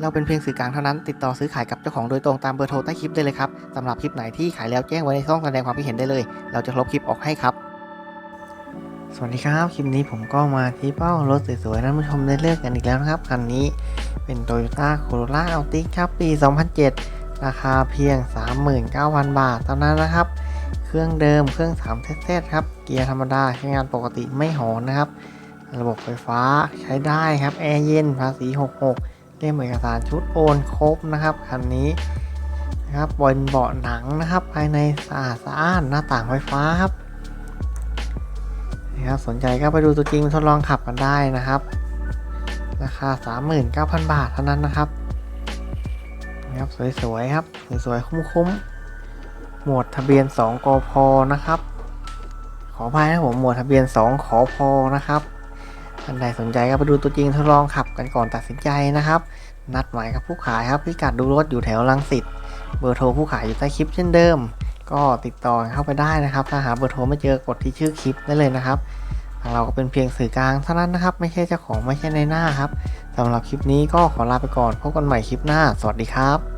เราเป็นเพียงสื่อกลางเท่านั้น ติดต่อซื้อขายกับเจ้าของโดยตรงตามเบอร์โทรใต้คลิปได้เลยครับสำหรับคลิปไหนที่ขายแล้วแจ้งไว้ในช่องแสดงความคิดเห็นได้เลย เราจะลบคลิปออกให้ครับ สวัสดีครับ คลิปนี้ผมก็มาที่เป้ารถสวยๆนะท่านผู้ชมได้เลือกกันอีกแล้วนะครับ คันนี้เป็น Toyota Corolla Altis ครับปี 2007 ราคาเพียง 39,000 บาทเท่านั้นนะครับ เครื่องเดิมเครื่อง3เซตครับ เกียร์ธรรมดาใช้งานปกติไม่หอนนะครับ ระบบไฟฟ้าใช้ได้ครับแอร์เย็นภาษี66 เล่มเอกสารชุดโอนครบนะครับคันนี้นะครับบนเบาะหนังนะครับ ภายในสะอาดสะอ้านหน้าต่างไฟฟ้าครับนะครับสนใจก็ไปดูตัวจริงทดลองขับกันได้นะครับ ราคา 39,000 บาทเท่านั้นนะครับนะครับสวยๆครับสวยๆคุ้มๆหมวดทะเบียน 2กพนะครับ ขออภัยนะผมหมวดทะเบียน 2 ขอพนะครับ ท่านใดสนใจก็ไปดูตัวจริงทดลองขับกันก่อนตัดสินใจนะครับ นัดหมายกับผู้ขายครับพิกัดดูรถอยู่แถวลังสิตเบอร์โทรผู้ขายอยู่ใต้คลิปเช่นเดิม ก็ติดต่อเข้าไปได้นะครับ ถ้าหาเบอร์โทรไม่เจอกดที่ชื่อคลิปได้เลยนะครับทางเราก็เป็นเพียงสื่อกลางเท่านั้นนะครับ ไม่ใช่เจ้าของไม่ใช่ในหน้าครับสำหรับคลิปนี้ก็ขอลาไปก่อนพบกันใหม่คลิปหน้า สวัสดีครับ